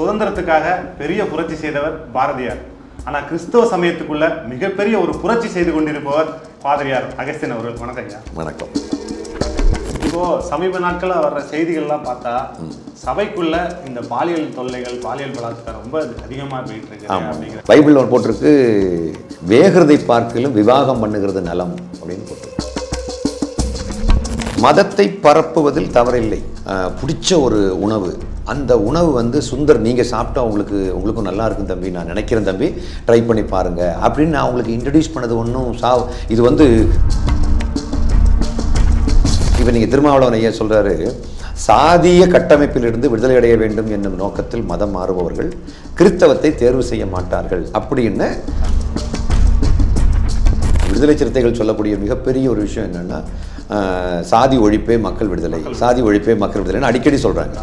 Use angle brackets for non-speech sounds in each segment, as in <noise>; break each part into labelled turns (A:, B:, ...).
A: சுதந்திரத்துக்காக பெரிய புரட்சி செய்தவர் பாரதியார். ஆனா கிறிஸ்தவ சமயத்துக்குள்ள மிகப்பெரிய ஒரு புரட்சி செய்து கொண்டிருப்பவர் பாதிரியார் அகஸ்தியன் அவர்கள். வணக்கம் ஐயா.
B: வணக்கம்.
A: இப்போ சமீப நாட்களா வர்ற செய்திகள்லாம் பார்த்தா சபைக்குள்ள இந்த பாலியல் தொல்லைகள் பாலியல் பலாத்காரம் ரொம்ப அதிகமா போயிட்டு இருக்கு
B: பைபிள் ஒன்று போட்டிருக்கு வேகிறதை பார்க்கலும் விவாகம் பண்ணுகிறது நலம் அப்படின்னு போட்டிருக்கு. மதத்தை பரப்புவதில் தவறில்லை. பிடிச்ச ஒரு உணவு அந்த உணவு வந்து சுந்தர் நீங்கள் சாப்பிட்டா உங்களுக்கு உங்களுக்கும் நல்லா இருக்கும் தம்பி. நான் நினைக்கிறேன் தம்பி. ட்ரை பண்ணி பாருங்கள் அப்படின்னு நான் உங்களுக்கு இன்ட்ரடியூஸ் பண்ணது ஒன்றும் சா இது வந்து இப்போ நீங்கள் திருமாவளவன் ஐயா சொல்கிறாரு சாதிய கட்டமைப்பிலிருந்து விடுதலை அடைய வேண்டும் என்னும் நோக்கத்தில் மதம் மாறுபவர்கள் கிறிஸ்தவத்தை தேர்வு செய்ய மாட்டார்கள். அப்படின்னு விடுதலை சிறுத்தைகள் சொல்லக்கூடிய மிகப்பெரிய ஒரு விஷயம் என்னென்னா சாதி ஒழிப்பே மக்கள் விடுதலை. சாதி ஒழிப்பே மக்கள் விடுதலைன்னு அடிக்கடி சொல்கிறாங்க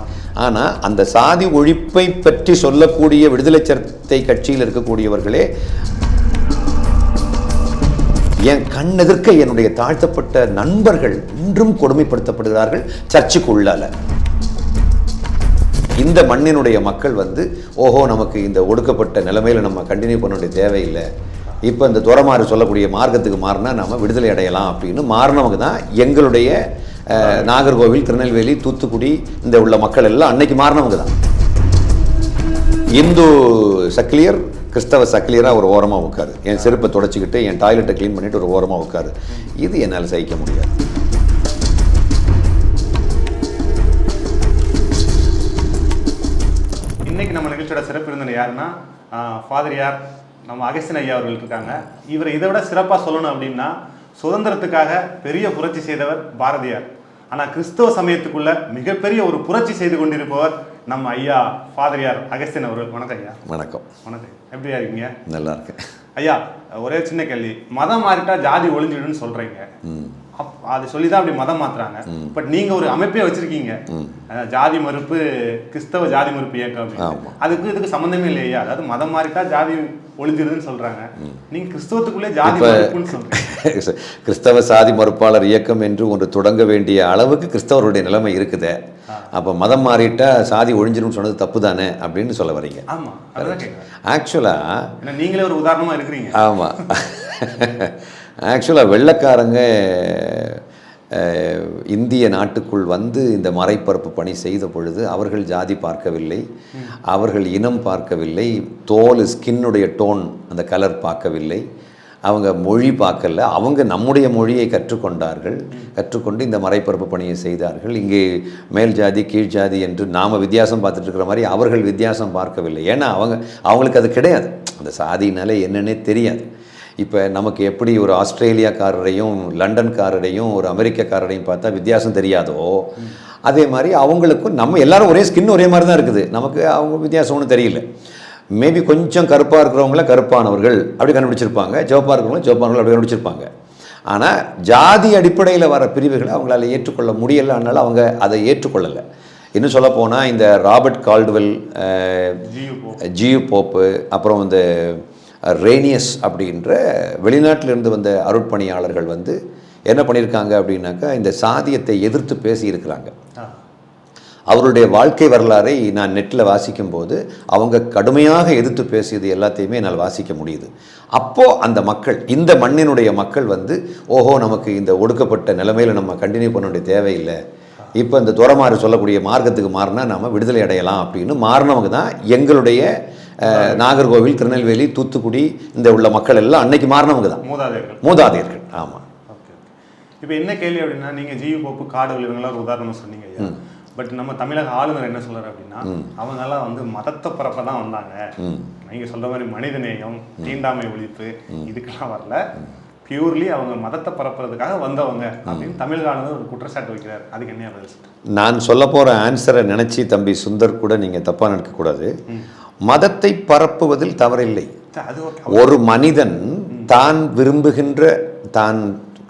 B: ஆனால் அந்த சாதி ஒழிப்பை பற்றி சொல்லக்கூடிய விடுதலை சிறுத்தை கட்சியில் இருக்கக்கூடியவர்களே என் கண்ணெதிர்க்க என்னுடைய தாழ்த்தப்பட்ட நண்பர்கள் இன்றும் கொடுமைப்படுத்தப்படுகிறார்கள் சர்ச்சுக்கு உள்ளால. இந்த மண்ணினுடைய மக்கள் வந்து ஓஹோ நமக்கு இந்த ஒடுக்கப்பட்ட நிலைமையில் நம்ம கண்டினியூ பண்ண வேண்டிய தேவையில்லை. இப்போ இந்த துறமாறு சொல்லக்கூடிய மார்க்கத்துக்கு மாறினா நம்ம விடுதலை அடையலாம் அப்படின்னு மாறினவங்க தான் எங்களுடைய நாகர்கோவில் திருநெல்வேலி தூத்துக்குடி இந்த உள்ள மக்கள் எல்லாம் அன்னைக்கு மாறினவங்க தான். இந்து சக்லியர் கிறிஸ்தவ சக்லியராக ஒரு ஓரமாக உட்காரு. என் செருப்பை தொடச்சிக்கிட்டு என் டாய்லெட்டை க்ளீன் பண்ணிட்டு ஒரு ஓரமாக உட்காரு. இது என்னால் சகிக்க முடியாது.
A: இன்னைக்கு நம்ம நிகழ்ச்சியோட சிறப்பு இருந்தது யாருன்னா ஃபாதரியார் நம்ம அகஸ்தியன் ஐயா அவர்கள் இருக்காங்க. இவர் இதை விட சிறப்பாக சொல்லணும் அப்படின்னா சுதந்திரத்துக்காக பெரிய புரட்சி செய்தவர் பாரதியார். ஆனா கிறிஸ்தவ சமயத்துக்குள்ள மிகப்பெரிய ஒரு புரட்சி செய்து கொண்டிருப்பவர் நம்ம ஐயா ஃபாதரியார் அகஸ்தியன் அவர்கள். வணக்கம் ஐயா.
B: வணக்கம்.
A: வணக்கம். எப்படியா இருக்கீங்க?
B: நல்லா இருக்கேன்.
A: ஐயா ஒரே சின்ன கேள்வி. மதம் மாறிட்டா ஜாதி ஒளிஞ்சிடுன்னு சொல்றீங்க. அப்- அது சொல்லி தான் அப்படி மதம் மாத்துறாங்க. பட் நீங்க ஒரு அமைப்பே வச்சிருக்கீங்க. ஜாதி மறுப்பு கிறிஸ்தவ ஜாதி மறுப்பு இயக்கம் அப்படின்னு. அதுக்கு இதுக்கு சம்பந்தமே இல்லையா. அதாவது மதம் மாறிட்டா ஜாதி ஒளிஞ்சிடுதுன்னு சொல்றாங்க. நீங்க கிறிஸ்தவத்துக்குள்ளே ஜாதி மறுப்புன்னு சொல்றீங்க. <laughs>
B: கிறிஸ்தவ சாதி மறுப்பாளர் இயக்கம் என்று ஒன்று தொடங்க வேண்டிய அளவுக்கு கிறிஸ்தவருடைய நிலைமை இருக்குதே. அப்போ மதம் மாறிட்டா சாதி ஒழிஞ்சிரும்னு சொன்னது தப்பு தானே அப்படின்னு சொல்ல வரீங்க.
A: ஆமா. அதான் கேட்குறேன்
B: ஆக்சுவலாக
A: நீங்களே ஒரு உதாரணமா இருக்கிறீங்க.
B: ஆமாம் <laughs> ஆக்சுவலாக வெள்ளைக்காரங்க இந்திய நாட்டுக்குள் வந்து இந்த மறைப்பரப்பு பணி செய்த பொழுது அவர்கள் ஜாதி பார்க்கவில்லை. அவர்கள் இனம் பார்க்கவில்லை. தோல் ஸ்கின்னுடைய டோன் அந்த கலர் பார்க்கவில்லை. அவங்க மொழி பார்க்கல. அவங்க நம்முடைய மொழியை கற்றுக்கொண்டார்கள். கற்றுக்கொண்டு இந்த மறைப்பரப்பு பணியை செய்தார்கள். இங்கே மேல் ஜாதி கீழ் ஜாதி என்று நாம் வித்தியாசம் பார்த்துட்டு இருக்கிற மாதிரி அவர்கள் வித்தியாசம் பார்க்கவில்லை. ஏன்னா அவங்க அவங்களுக்கு அது கிடையாது. அந்த சாதினாலே என்னன்னே தெரியாது. இப்போ நமக்கு எப்படி ஒரு ஆஸ்திரேலியாக்காரரையும் லண்டன்காரரையும் ஒரு அமெரிக்கக்காரரையும் பார்த்தா வித்தியாசம் தெரியாதோ அதே மாதிரி அவங்களுக்கும் நம்ம எல்லாரும் ஒரே ஸ்கின் ஒரே மாதிரி தான் இருக்குது. நமக்கு அவங்க வித்தியாசம் ஒன்றும் தெரியல. மேபி கொஞ்சம் கருப்பாக இருக்கிறவங்கள கருப்பானவர்கள் அப்படி கண்டுபிடிச்சிருப்பாங்க. சிவப்பாக இருக்கிறவங்க சிவப்பானவர்கள் அப்படி கண்டுபிடிச்சிருப்பாங்க. ஆனால் ஜாதி அடிப்படையில் வர பிரிவுகளை அவங்களால ஏற்றுக்கொள்ள முடியலை. அதனால் அவங்க அதை ஏற்றுக்கொள்ளலை. இன்னும் சொல்லப் போனால் இந்த ராபர்ட் கால்டுவெல்
A: ஜியு
B: போப்பு அப்புறம் இந்த ரேனியஸ் அப்படின்ற வெளிநாட்டிலிருந்து வந்த அருட்பணியாளர்கள் வந்து என்ன பண்ணியிருக்காங்க அப்படின்னாக்கா இந்த சாதியத்தை எதிர்த்து பேசியிருக்கிறாங்க. அவருடைய வாழ்க்கை வரலாறை நான் நெட்டில் வாசிக்கும்போது அவங்க கடுமையாக எதிர்த்து பேசியது எல்லாத்தையுமே என்னால் வாசிக்க முடியுது. அப்போது அந்த மக்கள் இந்த மண்ணினுடைய மக்கள் வந்து ஓஹோ நமக்கு இந்த ஒடுக்கப்பட்ட நிலைமையில் நம்ம கண்டினியூ பண்ண வேண்டிய தேவையில்லை. இப்போ இந்த துறமாறு சொல்லக்கூடிய மார்க்கத்துக்கு மாறினா நம்ம விடுதலை அடையலாம் அப்படின்னு மாறினவங்க தான் எங்களுடைய நாகர்கோவில் திருநெல்வேலி தூத்துக்குடி இந்த உள்ள மக்கள் எல்லாம் அன்னைக்கு மாறினவங்க தான்.
A: மூதாதையர்கள்.
B: மூதாதையர்கள் ஆமாம்
A: ஓகே இப்போ என்ன கேள்வி அப்படின்னா நீங்க ஜியு போப்பு காடு இவங்களாம் ஒரு உதாரணம் சொன்னீங்க ஐயா. பட் நம்ம தமிழக ஆளுநர் என்ன சொல்றாரு அப்படின்னா அவங்க எல்லாம் வந்து மதத்தை பரப்ப தான் வந்தாங்க. நீங்க சொல்ற மாதிரி மனிதநேயம் தீண்டாமை ஒழிப்பு இதுக்கெல்லாம் வரல. பியூர்லி அவங்க மதத்தை பரப்புறதுக்காக வந்தவங்க அப்படின்னு தமிழக ஆளுநர் ஒரு குற்றச்சாட்டு வைக்கிறார். அதுக்கு என்ன?
B: நான் சொல்ல போகிற ஆன்சரை நினச்சி தம்பி சுந்தர் கூட நீங்கள் தப்பாக நினைக்கக்கூடாது மதத்தை பரப்புவதில் தவறில்லை.
A: அது
B: ஒரு மனிதன் தான் விரும்புகின்ற தான்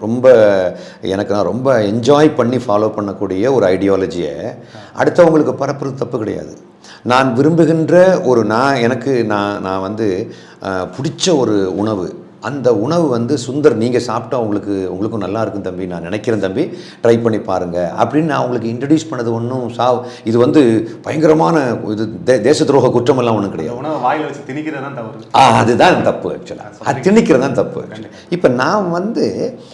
B: ரொம்ப எனக்கு நான் ரொம்ப என்ஜாய் பண்ணி ஃபாலோ பண்ணக்கூடிய ஒரு ஐடியாலஜியை அடுத்தவங்களுக்கு பரப்புறது தப்பு கிடையாது. நான் விரும்புகின்ற ஒரு நான் எனக்கு நான் நான் வந்து பிடிச்ச ஒரு உணவு அந்த உணவு வந்து சுந்தர் நீங்கள் சாப்பிட்டா உங்களுக்கு உங்களுக்கும் நல்லா இருக்கும் தம்பி. நான் நினைக்கிறேன் தம்பி. ட்ரை பண்ணி பாருங்க. அப்படின்னு நான் உங்களுக்கு இன்ட்ரடியூஸ் பண்ணது ஒன்றும் சா இது வந்து பயங்கரமான இது தே- தேச துரோக குற்றமெல்லாம் ஒன்றும் கிடையாது.
A: வாயில வச்சு திணிக்கிறது தான் தவறு.
B: ஆ அதுதான் தப்பு ஆக்சுவலாக அது திணிக்கிறது தான் தப்பு இப்போ நான் வந்து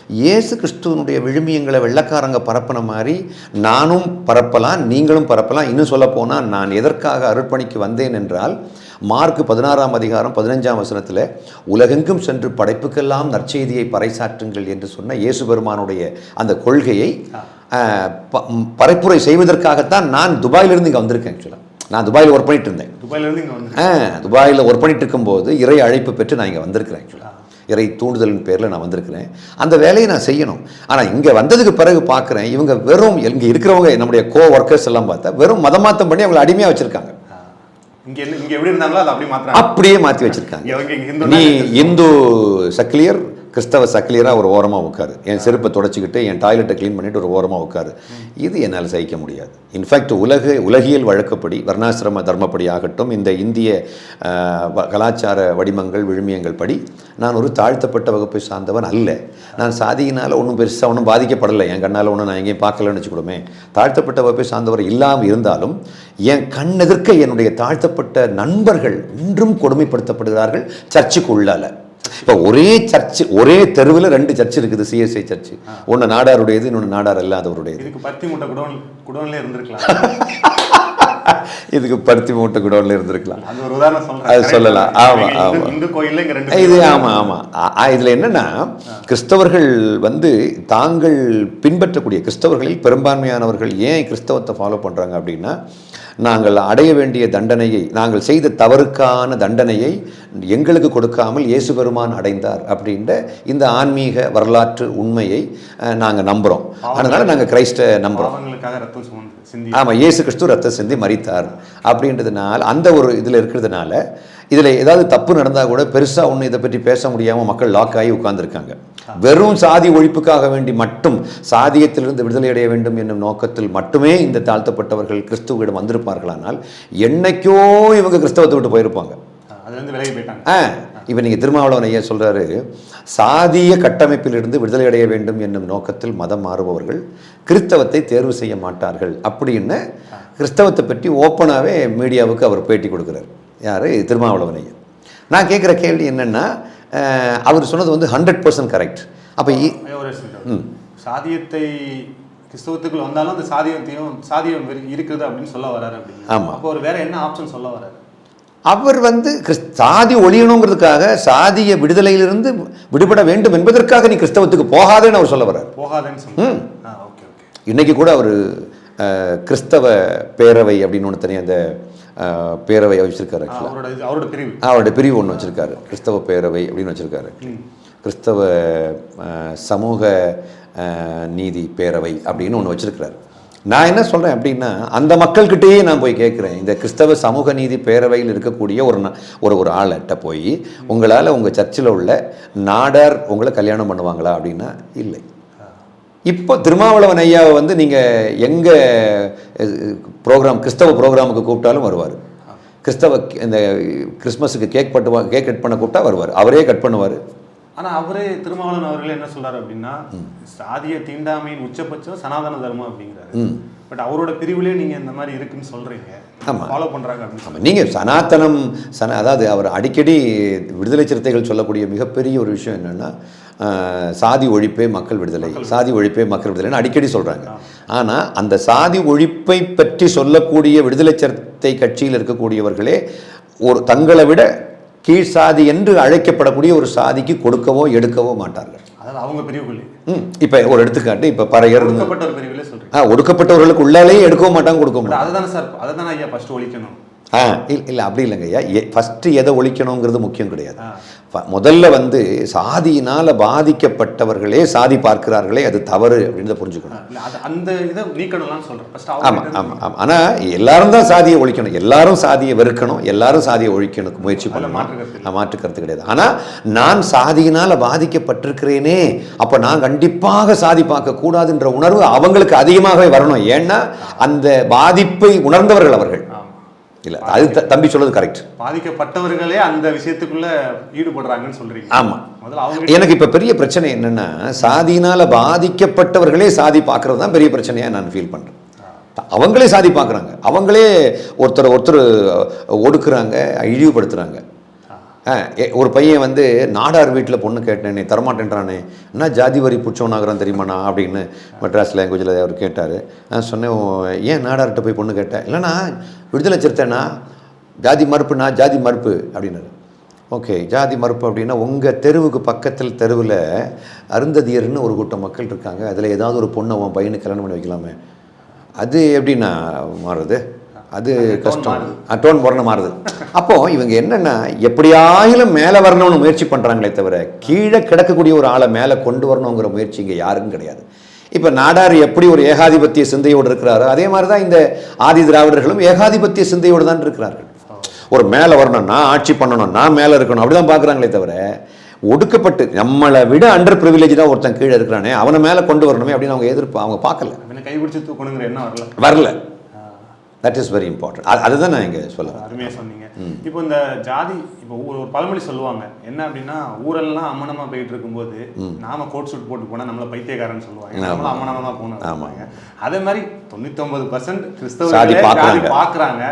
B: இயேசு கிறிஸ்துவனுடைய விழுமியங்களை வெள்ளக்காரங்க பரப்பின மாதிரி நானும் பரப்பலாம் நீங்களும் பரப்பலாம். இன்னும் சொல்ல போனால் நான் எதற்காக அர்ப்பணிக்கு வந்தேன் என்றால் மார்க் பதினாறாம் அதிகாரம் பதினஞ்சாம் வசனத்தில் உலகெங்கும் சென்று படைப்புக்கெல்லாம் நற்செய்தியை பறைசாற்றுங்கள் என்று சொன்ன இயேசு பெருமானுடைய அந்த கொள்கையை பரப்புரை செய்வதற்காகத்தான் நான் துபாயிலிருந்து இங்கே வந்திருக்கேன் ஆக்சுவலாக நான் துபாயில் ஒர்க் பண்ணிட்டு இருந்தேன்.
A: துபாயில இருந்து இங்க வந்து
B: துபாயில் ஒர்க் பண்ணிட்டு இருக்கும்போது இறை அழைப்பு பெற்று நான் இங்கே வந்திருக்கிறேன் ஆக்சுவலாக இறை தூண்டுதலின் பேரில் நான் வந்திருக்கிறேன். அந்த வேலையை நான் செய்யணும். ஆனால் இங்கே வந்ததுக்கு பிறகு பார்க்குறேன் இவங்க வெறும் இங்கே இருக்கிறவங்க நம்முடைய கோ ஒர்க்கர்ஸ் எல்லாம் பார்த்தா வெறும் மதமாத்தம் பண்ணி அவங்களை அடிமையாக வச்சுருக்காங்க.
A: இங்க எப்படி இருந்தாங்களோ அதை அப்படி மாத்துறாங்க.
B: அப்படியே மாற்றி வச்சுருக்காங்க. நீ இந்து சக்கிலியர் கிறிஸ்தவ சக்கிலியராக ஒரு ஓரமாக உட்காரு. என் செருப்பை தொடச்சிக்கிட்டு என் டாய்லெட்டை க்ளீன் பண்ணிட்டு ஒரு ஓரமாக உட்காரு. இது என்னால் சகிக்க முடியாது. இன்ஃபேக்ட் உலக உலகியல் வழக்கப்படி வர்ணாசிரம தர்மப்படி ஆகட்டும் இந்த இந்திய வ- கலாச்சார வடிவங்கள் விழுமியங்கள் படி நான் ஒரு தாழ்த்தப்பட்ட வகுப்பை சார்ந்தவன் அல்ல. நான் சாதியினால் ஒன்றும் பெருசாக ஒன்றும் பாதிக்கப்படலை. என் கண்ணால் ஒன்றும் நான் எங்கேயும் பார்க்கலன்னு வச்சுக்கிடுமே. தாழ்த்தப்பட்ட வகுப்பை சார்ந்தவர் இல்லாமல் இருந்தாலும் என் கண்ணெதிர்க்க என்னுடைய தாழ்த்தப்பட்ட நண்பர்கள் இன்றும் கொடுமைப்படுத்தப்படுகிறார்கள் சர்ச்சுக்கு உள்ளால. இப்போ ஒரே சர்ச்சு ஒரே தெருவில் ரெண்டு சர்ச் இருக்குது சிஎஸ்ஐ சர்ச்சு. ஒன்று நாடாருடையது இன்னொன்று நாடார் இல்லாதவருடையது
A: இதுக்கு பருத்தி மூட்டை குடோன் குடோன்ல இருந்திருக்கலாம். <laughs>
B: இதுக்கு பருத்தி மூட்டை குடோன்ல இருந்திருக்கலாம்.
A: அது
B: சொல்லலாம்.
A: தான்.
B: ஆமா,
A: இங்க இந்து-
B: ஆமா.
A: இந்து கோயில்ல இங்க ரெண்டு
B: இது ஆமாம் ஆமாம் இதில் என்னன்னா கிறிஸ்தவர்கள் வந்து தாங்கள் பின்பற்றக்கூடிய கிறிஸ்தவர்களில் பெரும்பான்மையானவர்கள் ஏன் கிறிஸ்தவத்தை ஃபாலோ பண்ணுறாங்க அப்படின்னா நாங்கள் அடைய வேண்டிய தண்டனையை நாங்கள் செய்த தவறுக்கான தண்டனையை எங்களுக்கு கொடுக்காமல் இயேசு பெருமான் அடைந்தார் அப்படின்ற இந்த ஆன்மீக வரலாற்று உண்மையை நாங்கள் நம்புகிறோம் அதனால் நாங்கள் கிரைஸ்ட நம்புகிறோம் ஆமாம் இயேசு கிறிஸ்து ரத்த சிந்தி மரித்தார் அப்படின்றதுனால அந்த ஒரு இதில் இருக்கிறதுனால இதில் ஏதாவது தப்பு நடந்தால் கூட பெருசாக ஒன்றும் இதை பற்றி பேச முடியாமல் மக்கள் லாக் ஆகி உட்கார்ந்திருக்காங்க. வெறும் சாதி ஒழிப்புக்காக வேண்டி மட்டும் சாதியத்திலிருந்து விடுதலை அடைய வேண்டும் என்னும் நோக்கத்தில் மட்டுமே இந்த தாழ்த்தப்பட்டவர்கள் கிறிஸ்துவிடம் வந்திருப்பார்களானால் என்னைக்கோ இவங்க கிறிஸ்தவத்தை விட்டு போயிருப்பாங்க. ஆ இப்போ நீங்கள் திருமாவளவன் ஐயா சொல்கிறாரு சாதிய கட்டமைப்பிலிருந்து விடுதலை அடைய வேண்டும் என்னும் நோக்கத்தில் மதம் மாறுபவர்கள் கிறிஸ்தவத்தை தேர்வு செய்ய மாட்டார்கள் அப்படின்னு கிறிஸ்தவத்தை பற்றி ஓப்பனாகவே மீடியாவுக்கு அவர் பேட்டி கொடுக்குறாரு. யார்? திருமாவளவன் ஐயா. நான் கேட்குற கேள்வி என்னென்னா அவர் சொன்னது வந்து ஹண்ட்ரட் பர்சன்ட் கரெக்ட் அப்போ.
A: சாதியத்தை கிறிஸ்தவத்துக்குள்ள வந்தாலும் அந்த சாதியத்தையும் சாதியம் இருக்குது அப்படின்னு சொல்ல வராரு அப்படின்னு.
B: ஆமா.
A: அப்போ ஒரு வேற என்ன ஆப்ஷன் சொல்ல வராரு
B: அவர் வந்து சாதி ஒழியணுங்கிறதுக்காக சாதிய விடுதலையிலிருந்து விடுபட வேண்டும் என்பதற்காக நீ கிறிஸ்தவத்துக்கு போகாதேன்னு அவர் சொல்ல வர்றார்.
A: போகாதேன்னு
B: இன்னைக்கு கூட அவர் கிறிஸ்தவ பேரவை அப்படின்னு ஒன்று தனியாக அந்த பேரவை வச்சிருக்காரு ஆக்சுவலாக
A: அவரோட பிரிவு.
B: அவருடைய பிரிவு ஒன்று வச்சிருக்காரு. கிறிஸ்தவ பேரவை அப்படின்னு வச்சிருக்காரு. கிறிஸ்தவ சமூக நீதி பேரவை அப்படின்னு ஒன்று வச்சிருக்கிறாரு. நான் என்ன சொல்கிறேன் அப்படின்னா அந்த மக்கள்கிட்டயே நான் போய் கேட்குறேன் இந்த கிறிஸ்தவ சமூக நீதி பேரவையில் இருக்கக்கூடிய ஒரு ஒரு ஒரு ஆள்கிட்ட போய் உங்களால் உங்கள் சர்ச்சில் உள்ள நாடார் உங்களை கல்யாணம் பண்ணுவாங்களா அப்படின்னா இல்லை. இப்போ திருமாவளவன் ஐயாவை வந்து நீங்கள் எங்கே ப்ரோக்ராம் கிறிஸ்தவ ப்ரோக்ராமுக்கு கூப்பிட்டாலும் வருவார். கிறிஸ்தவ இந்த கிறிஸ்மஸுக்கு கேக் பட்டுவா கேக் கட் பண்ண கூப்பிட்டா வருவார். அவரே கட் பண்ணுவார்.
A: ஆனா அவரே திருமாவளவன் அவர்களே என்ன சொல்றாரு அப்படின்னா சாதிய தீண்டாமையின் உச்சபட்சம் சனாதன தர்மம் அப்படிங்கிறாரு. பட் அவரோட பிரிவுலயே நீங்க இந்த மாதிரி இருக்குன்னு சொல்றீங்க.
B: ஆமா.
A: ஃபாலோ அப்படின்னு
B: ஆமாம் நீங்கள் சனாதனம் சன அதாவது அவர் அடிக்கடி விடுதலை சிறுத்தைகள் சொல்லக்கூடிய மிகப்பெரிய ஒரு விஷயம் என்னென்னா சாதி ஒழிப்பே மக்கள் விடுதலை. சாதி ஒழிப்பே மக்கள் விடுதலைன்னு அடிக்கடி சொல்கிறாங்க ஆனால் அந்த சாதி ஒழிப்பை பற்றி சொல்லக்கூடிய விடுதலை சிறுத்தை கட்சியில் இருக்கக்கூடியவர்களே ஒரு தங்களை விட கீழ் சாதி என்று அழைக்கப்படக்கூடிய ஒரு சாதிக்கு கொடுக்கவோ எடுக்கவோ மாட்டார்கள்.
A: அவங்க பிரிவுக்குள்ளே
B: ம் இப்போ ஒரு எடுத்துக்காட்டு இப்போ பறையர்
A: ஒடுக்கப்பட்ட ஒரு பிரிவுல சொல்றீங்க
B: ஆ ஒடுக்கப்பட்டவர்களுக்கு உள்ளாலேயே எடுக்கவும் மாட்டாங்க கொடுக்க மாட்டாங்க.
A: அதுதானே சார் அதை தானே ஐயா ஃபர்ஸ்ட் ஒழிக்கணும்.
B: ஆ இல்லை இல்லை அப்படி இல்லைங்க ஐயா. ஃபஸ்ட்டு எதை ஒழிக்கணுங்கிறது முக்கியம் கிடையாது. முதல்ல வந்து சாதியினால் பாதிக்கப்பட்டவர்களே சாதி பார்க்கிறார்களே அது தவறு அப்படின்றத புரிஞ்சுக்கணும்.
A: அந்த இதை நீக்கணும்லாம்
B: ஆமாம் ஆமாம் ஆமாம் ஆனால் எல்லாரும் தான் சாதியை ஒழிக்கணும். எல்லாரும் சாதியை வெறுக்கணும். எல்லாரும் சாதியை ஒழிக்கணும் முயற்சி பண்ணணும்.
A: மாற்று கருத்து
B: கிடையாது. ஆனால் நான் சாதியினால் பாதிக்கப்பட்டிருக்கிறேனே அப்போ நான் கண்டிப்பாக சாதி பார்க்கக்கூடாதுன்ற உணர்வு அவங்களுக்கு அதிகமாகவே வரணும். ஏன்னா அந்த பாதிப்பை உணர்ந்தவர்கள் அவர்கள். இல்லை அது தம்பி சொல்றது கரெக்ட்
A: பாதிக்கப்பட்டவர்களே அந்த விஷயத்துக்குள்ள ஈடுபடுறாங்கன்னு சொல்றீங்க.
B: ஆமா.
A: முதல்ல அவங்க
B: எனக்கு இப்போ பெரிய பிரச்சனை என்னன்னா சாதியினால பாதிக்கப்பட்டவர்களே சாதி பார்க்கறது தான் பெரிய பிரச்சனையா நான் ஃபீல் பண்றேன். அவங்களே சாதி பார்க்குறாங்க அவங்களே ஒருத்தர் ஒருத்தர் ஒடுக்குறாங்க எ- ஒரு பையன் வந்து நாடார் வீட்டில் பொண்ணு கேட்டேன் நீ தரமாட்டேன்றானே. என்ன ஜாதி வரி புடிச்சவனாகிறான் தெரியுமாண்ணா அப்படின்னு மெட்ராஸ் லாங்குவேஜில் அவர் கேட்டார். நான் சொன்னேன் ஏன் நாடார்கிட்ட போய் பொண்ணு கேட்டேன் இல்லைண்ணா விடுதலை சிறுத்தைண்ணா ஜாதி மறுப்புண்ணா ஜாதி மறுப்பு அப்படின்னாரு. ஓகே ஜாதி மறுப்பு அப்படின்னா உங்கள் தெருவுக்கு பக்கத்தில் தெருவில் அருந்ததியர்னு ஒரு கூட்டம் மக்கள் இருக்காங்க. அதில் ஏதாவது ஒரு பொண்ணை உன் பையனுக்கு கல்யாணம் பண்ணி வைக்கலாமே. அது எப்படிண்ணா மாறுது? அது கஷ்டம். டோன் முரண மாறுது. அப்போ இவங்க என்னன்னா எப்படியாயிலும் மேலே வரணும்னு முயற்சி பண்ணுறாங்களே தவிர கீழே கிடக்கக்கூடிய ஒரு ஆளை மேலே கொண்டு வரணுங்கிற முயற்சி இங்கே யாருக்கும் கிடையாது. இப்போ நாடார் எப்படி ஒரு ஏகாதிபத்திய சிந்தையோடு இருக்கிறாரோ அதே மாதிரி தான் இந்த ஆதி திராவிடர்களும் ஏகாதிபத்திய சிந்தையோடு தான் இருக்கிறார்கள். ஒரு மேலே வரணும்னா ஆட்சி பண்ணணும் நான் மேலே இருக்கணும் அப்படி தான் பார்க்குறாங்களே தவிர ஒடுக்கப்பட்டு நம்மளை விட அண்டர் ப்ரிவிலேஜ் தான் ஒருத்தன் கீழே இருக்கிறானே அவனை மேலே கொண்டு வரணுமே அப்படின்னு அவங்க எதிர்ப்பு அவங்க பார்க்கல.
A: என்ன கைபிடிச்சு தூக்கணுங்கிற எண்ணம் வரல.
B: வரல. தட் இஸ் வெரி இம்பார்ட்டன்ட் அதுதான் நான் இங்கே சொல்ல வரேன்.
A: அருமையா சொன்னீங்க. இப்போ இந்த ஜாதி இப்போ ஊர் ஒரு பழமொழி சொல்லுவாங்க. என்ன அப்படின்னா ஊரெல்லாம் அம்மனமா போயிட்டு இருக்கும்போது நாம கோட் சூட் போட்டு போனா நம்மள பைத்தியக்காரன்னு சொல்லுவாங்க. நம்மள அம்மனமா போகணும் சொல்லுவாங்க அதே மாதிரி தொண்ணூத்தொன்பது பர்சன்ட்
B: சாதி
A: கிறிஸ்தவர்களே ஜாதி
B: பார்க்கறாங்க.
A: பாக்குறாங்க.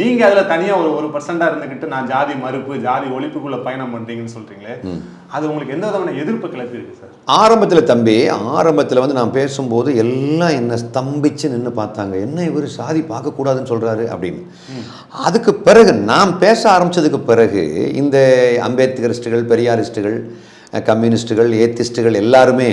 A: நீங்க அதுல தனியா ஒரு ஒரு பர்சன்டா இருந்துகிட்டு நான் ஜாதி மறுப்பு ஜாதி ஒழிப்புக்குள்ள பயணம் பண்றீங்கன்னு சொல்றீங்களே அது உங்களுக்கு எந்த விதமான எதிர்ப்பு கிளப்பி இருக்கு சார்?
B: ஆரம்பத்தில் தம்பி ஆரம்பத்தில் வந்து நான் பேசும்போது எல்லாம் என்ன ஸ்தம்பிச்சு நின்று பார்த்தாங்க. என்ன இவர் சாதி பார்க்கக்கூடாதுன்னு சொல்கிறாரு அப்படின்னு. அதுக்கு பிறகு நான் பேச ஆரம்பிச்சதுக்கு பிறகு இந்த அம்பேத்கரிஸ்டுகள் பெரியாரிஸ்டுகள் கம்யூனிஸ்டுகள் ஏத்திஸ்டுகள் எல்லாருமே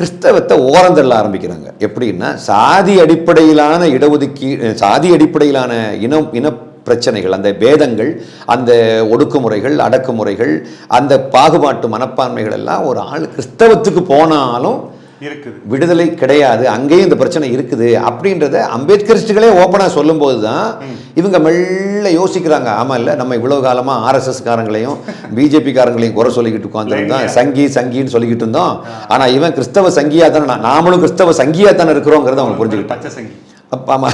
B: கிறிஸ்தவத்தை ஓரந்தள்ள ஆரம்பிக்கிறாங்க. எப்படின்னா சாதி அடிப்படையிலான இடஒதுக்கீ சாதி அடிப்படையிலான இனம் இன பிரச்சனைகள் அந்த பேதங்கள் அந்த ஒடுக்குமுறைகள் அடக்குமுறைகள் அந்த பாகுபாட்டு மனப்பான்மைகள் எல்லாம் ஒரு ஆள் கிறிஸ்தவத்துக்கு போனாலும்
A: இருக்குது.
B: விடுதலை கிடையாது. அங்கேயும் இந்த பிரச்சனை இருக்குது. அப்படின்றத அம்பேத்கரிஸ்டுகளே ஓப்பனாக சொல்லும்போது தான் இவங்க மெல்ல யோசிக்கிறாங்க. ஆமாம் இல்லை நம்ம இவ்வளவு காலமாக ஆர்எஸ்எஸ் காரங்களையும் பிஜேபி காரங்களையும் குறை சொல்லிக்கிட்டு உட்காந்துருந்தோம் சங்கி சங்கின்னு சொல்லிக்கிட்டு இருந்தோம். ஆனால் இவன் கிறிஸ்தவ சங்கியா தானே. நாமளும் கிறிஸ்தவ சங்கியா தானே இருக்கிறோங்கிறத அவங்க புரிஞ்சுக்கிட்டாங்க அப்பா ஆமா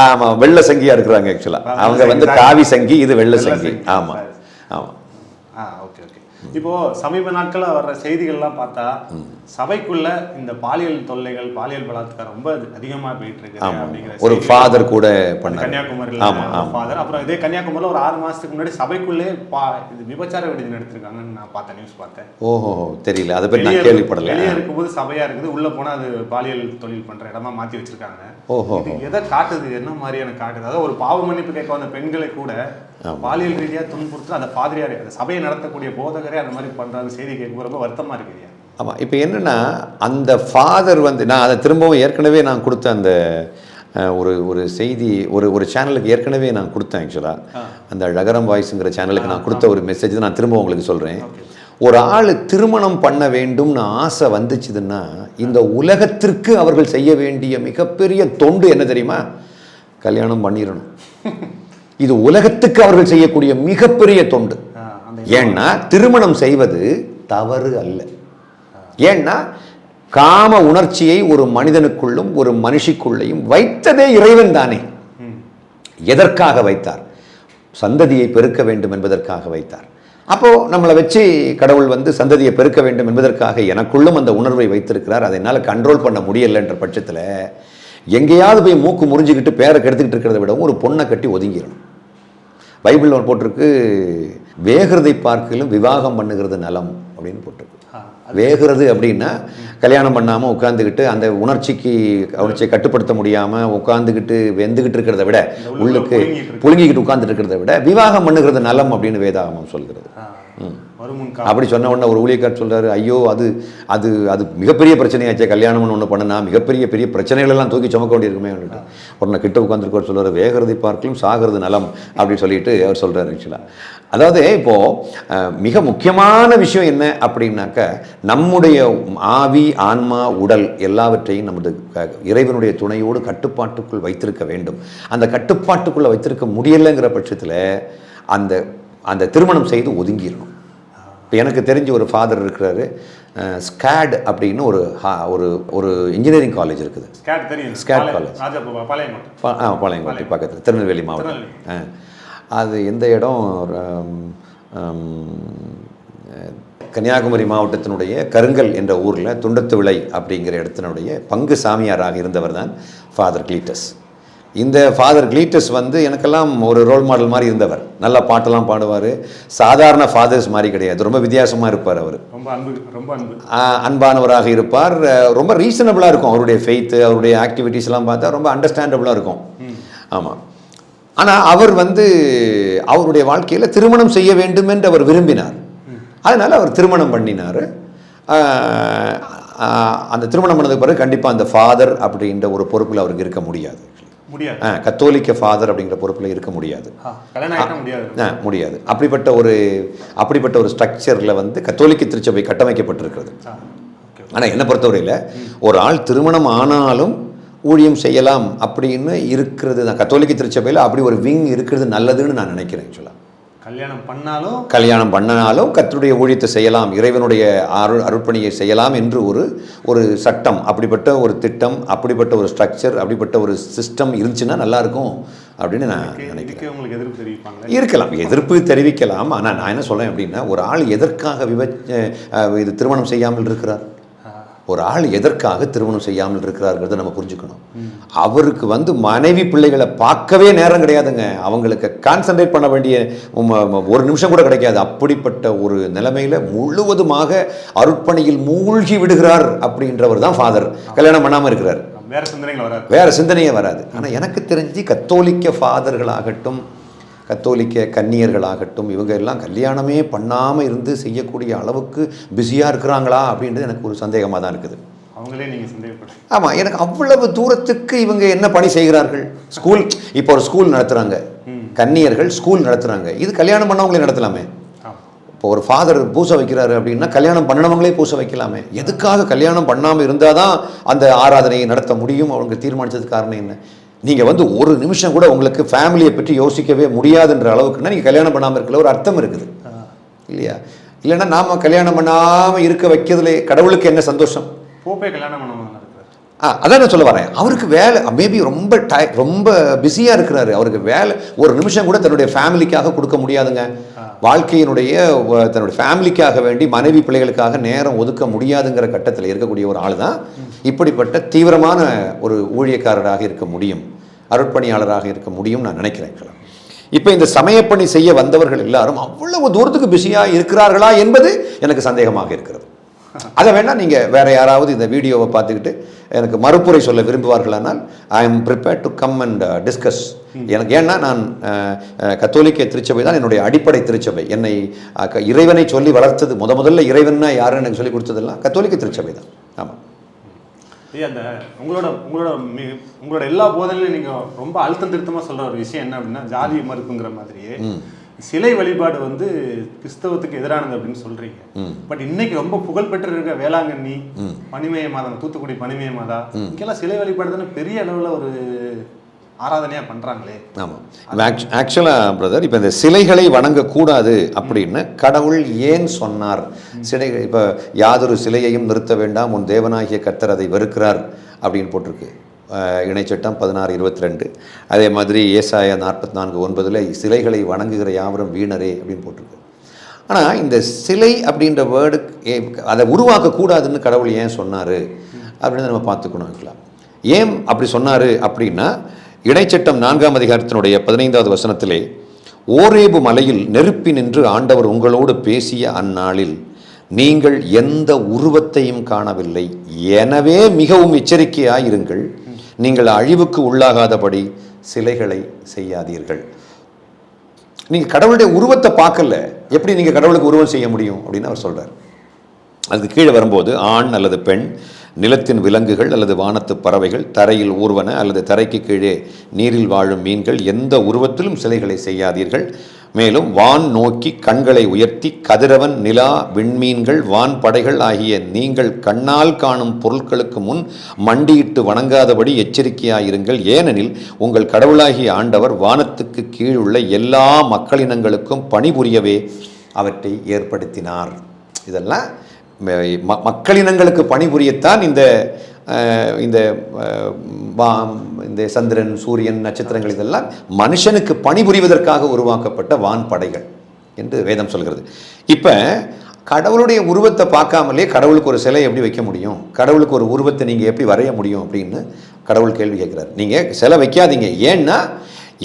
B: ஆமா வெள்ளை சங்கியா இருக்கிறாங்க ஆக்சுவலா
A: வெள்ளை
B: அவங்க வந்து. காவி சங்கி இது வெள்ளை சங்கி
A: சங்கி. இப்போ சமீப நாட்களா வர்ற செய்திகள்லாம் பார்த்தா சபைக்குள்ள இந்த பாலியல் தொல்லைகள் பாலியல் பலாத்காரம் ரொம்ப அதிகமா போயிட்டு இருக்கு அப்படிங்கிற
B: ஒரு ஃபாதர் கூட
A: கன்னியாகுமரியில ஃபாதர் அப்புறம் இதே கன்னியாகுமரியில ஒரு ஆறு மாசத்துக்கு முன்னாடி சபைக்குள்ளே பா இது விபச்சார விடுதி நடத்திருக்காங்கன்னு நான் பார்த்தேன் நியூஸ் பார்த்தேன்.
B: ஓஹோ தெரியல. அதை பற்றி நான் கேள்விப்படல.
A: வெளியே இருக்கும்போது சபையா இருக்குது உள்ள போனா அது பாலியல் தொழில் பண்ற இடமா மாத்தி வச்சிருக்காங்க.
B: ஓஹோ.
A: எதை காட்டுது? என்ன மாதிரியான காட்டுது? அதாவது ஒரு பாவ மன்னிப்பு கேட்க வந்த பெண்களை கூட பாலியல் ரீதியா துன்புறுத்து அந்த பாதிரியாரே அந்த சபையை நடத்தக்கூடிய போதகரே அந்த மாதிரி பண்றாங்க செய்தி கேட்கும் ரொம்ப வருத்தமா இருக்கு ஐயா
B: ஆமா. இப்போ என்னன்னா அந்த ஃபாதர் வந்து நான் அதை திரும்பவும் ஏற்கனவே நான் கொடுத்த அந்த ஒரு ஒரு செய்தி ஒரு ஒரு சேனலுக்கு ஏற்கனவே நான் கொடுத்தேன் ஆக்சுவலாக அந்த அழகரம் வாய்ஸுங்கிற சேனலுக்கு நான் கொடுத்த ஒரு மெசேஜ் நான் திரும்ப உங்களுக்கு சொல்கிறேன் ஒரு ஆள் திருமணம் பண்ண வேண்டும்னு ஆசை வந்துச்சுதுன்னா இந்த உலகத்திற்கு அவர்கள் செய்ய வேண்டிய மிகப்பெரிய தொண்டு என்ன தெரியுமா? கல்யாணம் பண்ணிடணும். <laughs> இது உலகத்துக்கு அவர்கள் செய்யக்கூடிய மிகப்பெரிய தொண்டு. ஏன்னா திருமணம் செய்வது தவறு அல்ல. ஏன்னா காம உணர்ச்சியை ஒரு மனிதனுக்குள்ளும் ஒரு மனுஷிக்குள்ளையும் வைத்ததே இறைவன் தானே. எதற்காக வைத்தார்? சந்ததியை பெருக்க வேண்டும் என்பதற்காக வைத்தார். அப்போ நம்மளை வச்சு கடவுள் வந்து சந்ததியை பெருக்க வேண்டும் என்பதற்காக எனக்குள்ளும் அந்த உணர்வை வைத்திருக்கிறார். அதை என்னால் கண்ட்ரோல் பண்ண முடியலைன்ற பட்சத்தில் எங்கேயாவது போய் மூக்கு முறிஞ்சுக்கிட்டு பேரை கெடுத்துக்கிட்டு இருக்கிறத விடவும் ஒரு பொண்ணை கட்டி ஒதுங்கிடணும். பைபிளில் ஒன்று போட்டிருக்கு வேகிறதை பார்க்கலும் விவாகம் பண்ணுகிறது நலம் அப்படின்னு போட்டிருக்கு வேகிறது அப்படின்னா கல்யாணம் பண்ணாமல் உட்காந்துக்கிட்டு அந்த உணர்ச்சிக்கு உணர்ச்சியை கட்டுப்படுத்த முடியாமல் உட்காந்துக்கிட்டு வெந்துக்கிட்டு இருக்கிறத விட உள்ளுக்கு. புழுங்கிக்கிட்டு உட்காந்துட்டு இருக்கிறத விட விவாகம் பண்ணுகிறது நலம் அப்படின்னு வேதாகமம் சொல்கிறது.
A: வருமுன் கா
B: அப்படி சொன்ன உடனே ஒரு ஊழியக்கார் சொல்கிறாரு ஐயோ அது அது அது மிகப்பெரிய பிரச்சனையாச்சே கல்யாணம்னு ஒன்று பண்ணுனா மிகப்பெரிய பெரிய பிரச்சனைகளெல்லாம் தூக்கி சுமக்க வேண்டியிருக்குமே அப்படின்ட்டு உடனே கிட்ட உட்காந்துருக்கவர் சொல்கிறார் வேகிறதை பார்க்கலும் சாகிறது நலம் அப்படின்னு சொல்லிட்டு அவர் சொல்கிறார் ஆக்சுவலாக அதாவது இப்போது மிக முக்கியமான விஷயம் என்ன அப்படின்னாக்க நம்முடைய ஆவி ஆன்மா உடல் எல்லாவற்றையும் நமது க- இறைவனுடைய துணையோடு கட்டுப்பாட்டுக்குள் வைத்திருக்க வேண்டும். அந்த கட்டுப்பாட்டுக்குள்ளே வைத்திருக்க முடியலைங்கிற பட்சத்தில் அந்த அந்த திருமணம் செய்து ஒதுங்கிடணும். இப்போ எனக்கு தெரிஞ்ச ஒரு ஃபாதர் இருக்கிறாரு ஸ்கேட் அப்படின்னு ஒரு ஹா- ஒரு ஒரு இன்ஜினியரிங் காலேஜ் இருக்குது.
A: ஸ்கேட் தெரியும்.
B: ஸ்கேட்
A: பாளையம்.
B: காலேஜ். ஆ பாளையங்கோட்டை பக்கத்தில் திருநெல்வேலி. மாவட்டம் அது எந்த இடம்? கன்னியாகுமரி மாவட்டத்தினுடைய கருங்கல் என்ற ஊரில் துண்டத்து விளை அப்படிங்கிற இடத்தினுடைய பங்கு சாமியாராக இருந்தவர் தான் ஃபாதர் கிளீட்டஸ் இந்த ஃபாதர் கிளீட்டஸ் வந்து எனக்கெல்லாம் ஒரு ரோல் மாடல் மாதிரி இருந்தவர். நல்லா பாட்டெல்லாம் பாடுவார். சாதாரண ஃபாதர்ஸ் மாதிரி கிடையாது. ரொம்ப வித்தியாசமாக இருப்பார் அவர்.
A: ரொம்ப அன்பு ரொம்ப அன்பு.
B: அன்பானவராக இருப்பார். ரொம்ப ரீசனபிளாக இருக்கும் அவருடைய ஃபெய்த்து அவருடைய ஆக்டிவிட்டீஸ் எல்லாம் பார்த்தா ரொம்ப அண்டர்ஸ்டாண்டபிளாக இருக்கும். ஆமாம் ஆனால் அவர் வந்து அவருடைய வாழ்க்கையில் திருமணம் செய்ய வேண்டும் என்று அவர் விரும்பினார். அதனால் அவர் திருமணம் பண்ணினார். அந்த திருமணம் பண்ணதுக்கு பிறகு கண்டிப்பாக அந்த ஃபாதர் அப்படின்ற ஒரு பொறுப்பில் அவருக்கு இருக்க முடியாது.
A: முடியாது.
B: கத்தோலிக்க ஃபாதர் அப்படிங்கிற பொறுப்பில் இருக்க முடியாது.
A: முடியாது.
B: அப்படிப்பட்ட ஒரு அப்படிப்பட்ட ஒரு ஸ்ட்ரக்சரில் வந்து கத்தோலிக்க திருச்சபை கட்டமைக்கப்பட்டிருக்கிறது. ஆனால் என்னை பொறுத்தவரையில் ஒரு ஆள் திருமணம் ஆனாலும் ஊழியம் செய்யலாம் அப்படின்னு இருக்கிறது தான். கத்தோலிக்க திருச்சபையில் அப்படி ஒரு விங் இருக்கிறது நல்லதுன்னு நான் நினைக்கிறேன் ஆக்சுவலாக
A: கல்யாணம் பண்ணாலும்
B: கல்யாணம் பண்ணனாலும் கர்த்தருடைய ஊழியத்தை செய்யலாம் இறைவனுடைய அருள் அருட்பணியை செய்யலாம் என்று ஒரு ஒரு சட்டம் அப்படிப்பட்ட ஒரு திட்டம் அப்படிப்பட்ட ஒரு ஸ்ட்ரக்சர் அப்படிப்பட்ட ஒரு சிஸ்டம் இருந்துச்சுன்னா நல்லா இருக்கும் அப்படின்னு நான் நினைக்கிறேன்.
A: உங்களுக்கு எதிர்ப்பு தெரிவிப்பாங்களே?
B: இருக்கலாம் எதிர்ப்பு தெரிவிக்கலாம். ஆனால் நான் என்ன சொல்றேன் அப்படின்னா ஒரு ஆள் எதற்காக விவ அஹ் இது திருமணம் செய்யாமல் இருக்கிறார்? ஒரு ஆள் எதற்காக திருமணம் செய்யாமல் இருக்கிறார்ங்கிறத நம்ம புரிஞ்சுக்கணும். அவருக்கு வந்து மனைவி பிள்ளைகளை பார்க்கவே நேரம் கிடையாதுங்க. அவங்களுக்கு கான்சென்ட்ரேட் பண்ண வேண்டிய ஒரு நிமிஷம் கூட கிடைக்காது. அப்படிப்பட்ட ஒரு நிலைமையில முழுவதுமாக அருட்பணியில் மூழ்கி விடுகிறார் அப்படின்றவர் தான் ஃபாதர் கல்யாணம் பண்ணாமல் இருக்கிறார்.
A: வேற சிந்தனைகள் வராது.
B: வேற சிந்தனையே வராது. ஆனால் எனக்கு தெரிஞ்சு கத்தோலிக்க ஃபாதர்களாகட்டும் கத்தோலிக்க கன்னியர்களாகட்டும் இவங்க எல்லாம் கல்யாணமே பண்ணாமல் இருந்து செய்யக்கூடிய அளவுக்கு பிஸியாக இருக்கிறாங்களா அப்படின்றது எனக்கு ஒரு சந்தேகமாக தான் இருக்குது.
A: அவங்களே நீங்க சந்தேகப்படுறீங்க
B: ஆமாம் எனக்கு அவ்வளவு தூரத்துக்கு இவங்க என்ன பணி செய்கிறார்கள்? ஸ்கூல் இப்போ ஒரு ஸ்கூல் நடத்துகிறாங்க கன்னியர்கள் ஸ்கூல் நடத்துகிறாங்க இது கல்யாணம் பண்ணவங்களே நடத்தலாமே. இப்போ ஒரு ஃபாதர் பூசை வைக்கிறாரு அப்படின்னா கல்யாணம் பண்ணனவங்களே பூசை வைக்கலாமே. எதுக்காக கல்யாணம் பண்ணாமல் இருந்தால் தான் அந்த ஆராதனையை நடத்த முடியும்? அவங்க தீர்மானிச்சதுக்கு காரணம் என்ன? நீங்கள் வந்து ஒரு நிமிஷம் கூட உங்களுக்கு ஃபேமிலியை பற்றி யோசிக்கவே முடியாதுன்ற அளவுக்குன்னா நீங்கள் கல்யாணம் பண்ணாமல் இருக்கல ஒரு அர்த்தம் இருக்குது. இல்லையா? இல்லைன்னா நாம் கல்யாணம் பண்ணாமல் இருக்க வைக்கிறதுல கடவுளுக்கு என்ன சந்தோஷம்?
A: போப்பே கல்யாணம் பண்ண இருக்கிறார்
B: ஆ அதான் நான் சொல்ல வரேன். அவருக்கு வேலை மேபி ரொம்ப டை ரொம்ப பிஸியாக இருக்கிறாரு. அவருக்கு வேலை ஒரு நிமிஷம் கூட தன்னுடைய ஃபேமிலிக்காக கொடுக்க முடியாதுங்க. வாழ்க்கையினுடைய தன்னுடைய ஃபேமிலிக்காக வேண்டி மனைவி பிள்ளைகளுக்காக நேரம் ஒதுக்க முடியாதுங்கிற கட்டத்தில் இருக்கக்கூடிய ஒரு ஆள் தான் இப்படிப்பட்ட தீவிரமான ஒரு ஊழியக்காரராக இருக்க முடியும். அருட்பணியாளராக இருக்க முடியும் நான் நினைக்கிறேன். இப்போ இந்த சமயப்பணி செய்ய வந்தவர்கள் எல்லாரும் அவ்வளவு தூரத்துக்கு பிஸியாக இருக்கிறார்களா என்பது எனக்கு சந்தேகமாக இருக்கிறது. அதை வேணா நீங்கள் வேற யாராவது இந்த வீடியோவை பார்த்துக்கிட்டு எனக்கு மறுப்புரை சொல்ல விரும்புவார்களானால் I am prepare to come and discuss எனக்கு ஏன்னா நான் கத்தோலிக்க திருச்சபை தான் என்னுடைய அடிப்படை திருச்சபை. என்னை இறைவனை சொல்லி வளர்த்தது முத முதல்ல இறைவன்னா யாருன்னு எனக்கு சொல்லி கொடுத்ததெல்லாம் கத்தோலிக்க திருச்சபை தான். ஆமாம்
A: அந்த உங்களோட உங்களோட உங்களோட எல்லா போதனையும் நீங்க ரொம்ப அழுத்தம் திருத்தமா சொல்ற ஒரு விஷயம் என்ன அப்படின்னா ஜாதி மறுப்புங்கிற மாதிரியே. சிலை வழிபாடு வந்து கிறிஸ்தவத்துக்கு எதிரானது அப்படின்னு சொல்றீங்க. பட் இன்னைக்கு ரொம்ப புகழ்பெற்று இருக்க வேளாங்கண்ணி பனிமய மாதம் தூத்துக்குடி பனிமய மாதா இங்கெல்லாம் சிலை வழிபாடு தானே பெரிய அளவுல ஒரு ஆராதனையா பண்றாங்களே.
B: ஆமாம் ஆக்சுவலாக பிரதர் இப்போ இந்த சிலைகளை வணங்கக்கூடாது அப்படின்னு கடவுள் ஏன் சொன்னார்? சிலை இப்போ யாதொரு சிலையையும் நிறுத்த வேண்டாம் உன் தேவனாகிய கர்த்தர் அதை வெறுக்கிறார் அப்படின்னு போட்டிருக்கு. இணைச்சட்டம் பதினாறு இருபத்தி ரெண்டு அதே மாதிரி ஏசாயா நாற்பத்தி நான்கு ஒன்பதில் சிலைகளை வணங்குகிற யாவரும் வீணரே அப்படின்னு போட்டிருக்கு. ஆனால் இந்த சிலை அப்படின்ற வேர்டு அதை உருவாக்கக்கூடாதுன்னு கடவுள் ஏன் சொன்னார்? அப்படின்னு நம்ம பார்த்துக்கணும் இருக்கலாம். ஏன் அப்படி சொன்னார் அப்படின்னா இடைச்சட்டம் நான்காம் அதிகாரத்தினுடைய பதினைந்தாவது வசனத்திலே ஓரேபு மலையில் நெருப்பி நின்று ஆண்டவர் உங்களோடு பேசிய அந்நாளில் நீங்கள் எந்த உருவத்தையும் காணவில்லை. எனவே மிகவும் எச்சரிக்கையாயிருங்கள். நீங்கள் அழிவுக்கு உள்ளாகாதபடி சிலைகளை செய்யாதீர்கள். நீங்கள் கடவுளுடைய உருவத்தை பார்க்கல எப்படி நீங்கள் கடவுளுக்கு உருவம் செய்ய முடியும் அப்படின்னு அவர் சொல்கிறார் அதுக்கு கீழே வரும்போது ஆண் அல்லது பெண் நிலத்தின் விலங்குகள் அல்லது வானத்து பறவைகள் தரையில் ஊர்வன அல்லது தரைக்கு கீழே நீரில் வாழும் மீன்கள் எந்த உருவத்திலும் சிலைகளை செய்யாதீர்கள். மேலும் வான் நோக்கி கண்களை உயர்த்தி கதிரவன் நிலா விண்மீன்கள் வான் படைகள் ஆகிய நீங்கள் கண்ணால் காணும் பொருட்களுக்கு முன் மண்டியிட்டு வணங்காதபடி எச்சரிக்கையாயிருங்கள். ஏனெனில் உங்கள் கடவுளாகிய ஆண்டவர் வானத்துக்கு கீழுள்ள எல்லா மக்களினங்களுக்கும் பணிபுரியவே அவற்றை ஏற்படுத்தினார். இதெல்லாம் மக்களினங்களுக்கு பணிபுரியத்தான் இந்த இந்த இந்த சந்திரன் சூரியன் நட்சத்திரங்கள் இதெல்லாம் மனுஷனுக்கு பணிபுரிவதற்காக உருவாக்கப்பட்ட வான்படைகள் என்று வேதம் சொல்கிறது. இப்போ கடவுளுடைய உருவத்தை பார்க்காமலே கடவுளுக்கு ஒரு சிலை எப்படி வைக்க முடியும்? கடவுளுக்கு ஒரு உருவத்தை நீங்கள் எப்படி வரைய முடியும் அப்படின்னு கடவுள் கேள்வி கேட்குறாரு. நீங்கள் சிலை வைக்காதீங்க. ஏன்னா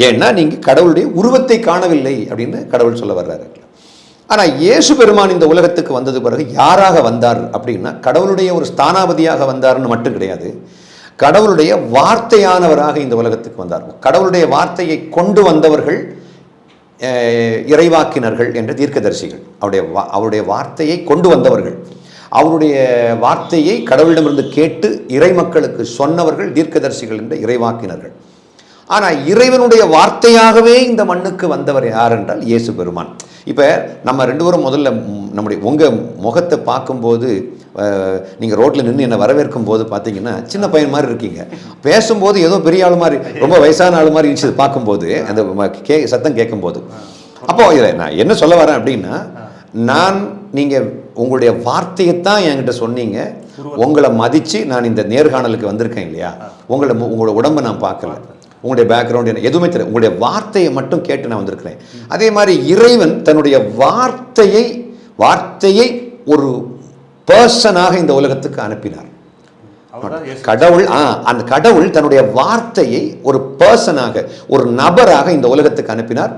B: ஏன்னா நீங்கள் கடவுளுடைய உருவத்தை காணவில்லை அப்படின்னு கடவுள் சொல்ல வர்றாரு. ஆனால் இயேசு பெருமான் இந்த உலகத்துக்கு வந்தது பிறகு யாராக வந்தார் அப்படின்னா கடவுளுடைய ஒரு ஸ்தானாபதியாக வந்தார்னு மட்டும் கிடையாது. கடவுளுடைய வார்த்தையானவராக இந்த உலகத்துக்கு வந்தார். கடவுளுடைய வார்த்தையை கொண்டு வந்தவர்கள் இறைவாக்கினர்கள் என்ற தீர்க்கதரிசிகள். அவருடைய வா- அவருடைய வார்த்தையை கொண்டு வந்தவர்கள். அவருடைய வார்த்தையை கடவுளிடமிருந்து கேட்டு இறை மக்களுக்கு சொன்னவர்கள் தீர்க்கதரிசிகள் என்ற இறைவாக்கினர்கள். ஆனால் இறைவனுடைய வார்த்தையாகவே இந்த மண்ணுக்கு வந்தவர் யார் என்றால் இயேசு பெருமான். இப்போ நம்ம ரெண்டு பேரும் முதல்ல நம்முடைய உங்கள் முகத்தை பார்க்கும்போது நீங்கள் ரோட்டில் நின்று என்னை வரவேற்கும் போது பார்த்தீங்கன்னா சின்ன பையன் மாதிரி இருக்கீங்க. பேசும்போது ஏதோ பெரிய ஆள் மாதிரி ரொம்ப வயசான ஆள் மாதிரி இருந்துச்சு பார்க்கும்போது அந்த கே சத்தம் கேட்கும்போது. அப்போ இதில் நான் என்ன சொல்ல வரேன் அப்படின்னா நான் நீங்கள் உங்களுடைய வார்த்தையை தான் என்கிட்ட சொன்னீங்க. உங்களை மதித்து நான் இந்த நேர்காணலுக்கு வந்திருக்கேன் இல்லையா? உங்களை மு- உங்களோட உடம்பை நான் பார்க்கல. உங்களுடைய பேக்ரவுண்ட் என்ன எதுவுமே தெரியல. உங்களுடைய வார்த்தையை மட்டும் கேட்டு நான் வந்திருக்கிறேன். அதே மாதிரி இறைவன் தன்னுடைய வார்த்தையை வார்த்தையை ஒரு பர்சனாக இந்த உலகத்துக்கு அனுப்பினார். கடவுள் ஆ அந்த கடவுள் தன்னுடைய வார்த்தையை ஒரு பர்சனாக ஒரு நபராக இந்த உலகத்துக்கு அனுப்பினார்.